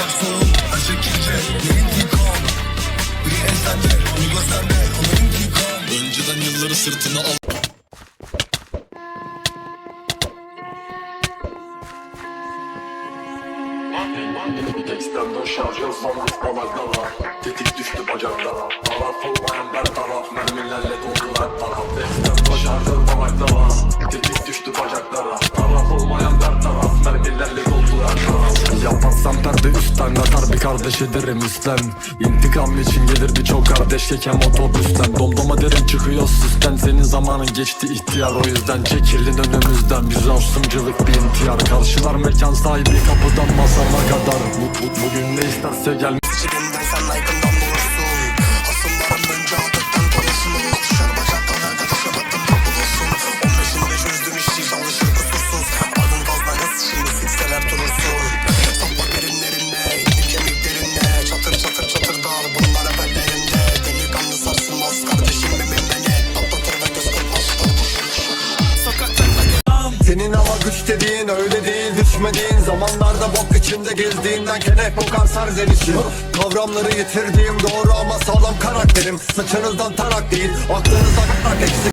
Sıcak soğuk her şekilde Ne intikam Biri ensende onu gösterme Ama intikam Önceden yılları sırtına al Teksten şarj yazmamız balaklara Tetik düştü bacaklara Taraf olmayan ben taraf Mermilerle doldu her taraf Teksten şarj balaklara Tetik üstten Katar bir kardeş ederim üstten. İntikam için gelir birçok kardeş keken otobüsten. Domdoma derin çıkıyor süsten Senin zamanın geçti ihtiyar O yüzden. Çekilin önümüzden. Biz avsımcılık bir intihar Karşılar mekan sahibi kapıdan masama kadar. Bu, bu- Bugün ne isterse gel Senin ama güç dediğin öyle değil düşmediğin Zamanlarda bok içinde gezdiğinden kenek kokar serzenişim Kavramları yitirdiğim doğru ama sağlam karakterim. Saçınızdan tarak değil aklınızda karak eksik